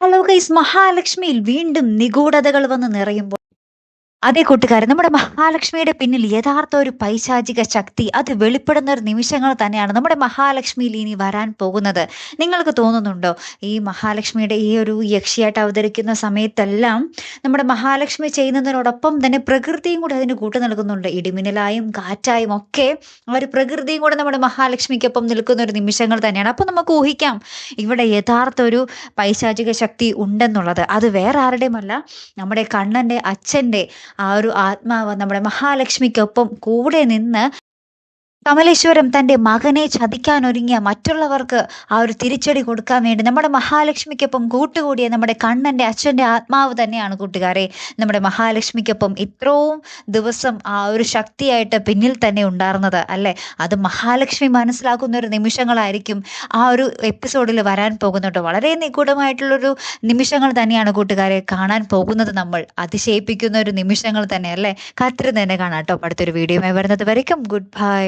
Hello guys മഹാലക്ഷ്മിയിൽ വീണ്ടും നിഗൂഢതകൾ വന്ന് നിറയുമ്പോൾ അതേ കൂട്ടുകാരൻ നമ്മുടെ മഹാലക്ഷ്മിയുടെ പിന്നിൽ യഥാർത്ഥ ഒരു പൈശാചിക ശക്തി അത് വെളിപ്പെടുന്ന ഒരു നിമിഷങ്ങൾ തന്നെയാണ് നമ്മുടെ മഹാലക്ഷ്മിയിൽ ഇനി വരാൻ പോകുന്നത്. നിങ്ങൾക്ക് തോന്നുന്നുണ്ടോ? ഈ മഹാലക്ഷ്മിയുടെ ഈ ഒരു യക്ഷിയായിട്ട് അവതരിക്കുന്ന സമയത്തെല്ലാം നമ്മുടെ മഹാലക്ഷ്മി ചെയ്യുന്നതിനോടൊപ്പം തന്നെ പ്രകൃതിയും കൂടി അതിന് കൂട്ടു നൽകുന്നുണ്ട്. ഇടിമിന്നലായും കാറ്റായും ഒക്കെ ആ ഒരു പ്രകൃതിയും കൂടെ നമ്മുടെ മഹാലക്ഷ്മിക്കൊപ്പം നിൽക്കുന്ന ഒരു നിമിഷങ്ങൾ തന്നെയാണ്. അപ്പം നമുക്ക് ഊഹിക്കാം ഇവിടെ യഥാർത്ഥ ഒരു പൈശാചിക ശക്തി ഉണ്ടെന്നുള്ളത്. അത് വേറെ ആരുടെയുമല്ല നമ്മുടെ കണ്ണന്റെ അച്ഛന്റെ ആ ഒരു ആത്മാവ് നമ്മുടെ മഹാലക്ഷ്മിക്കൊപ്പം കൂടെ നിന്ന് കമലേശ്വരം തന്റെ മകനെ ചതിക്കാനൊരുങ്ങിയ മറ്റുള്ളവർക്ക് ആ ഒരു തിരിച്ചടി കൊടുക്കാൻ വേണ്ടി നമ്മുടെ മഹാലക്ഷ്മിക്കൊപ്പം കൂട്ടുകൂടിയ നമ്മുടെ കണ്ണന്റെ അച്ഛന്റെ ആത്മാവ് തന്നെയാണ് കൂട്ടുകാരെ. നമ്മുടെ മഹാലക്ഷ്മിക്കൊപ്പം ഇത്രയും ദിവസം ആ ഒരു ശക്തിയായിട്ട് പിന്നിൽ തന്നെ ഉണ്ടായിരുന്നത് അല്ലേ? അത് മഹാലക്ഷ്മി മനസ്സിലാക്കുന്ന ഒരു നിമിഷങ്ങളായിരിക്കും ആ ഒരു എപ്പിസോഡിൽ വരാൻ പോകുന്നുണ്ട് വളരെ നിഗൂഢമായിട്ടുള്ളൊരു നിമിഷങ്ങൾ തന്നെയാണ് കൂട്ടുകാരെ കാണാൻ പോകുന്നത് നമ്മൾ. അതിശയിപ്പിക്കുന്ന ഒരു നിമിഷങ്ങൾ തന്നെ അല്ലേ? കാത്തിരുന്ന് തന്നെ കാണാം കേട്ടോ. അടുത്തൊരു വീഡിയോയുമായി വരുന്നത് വരയ്ക്കും. Good bye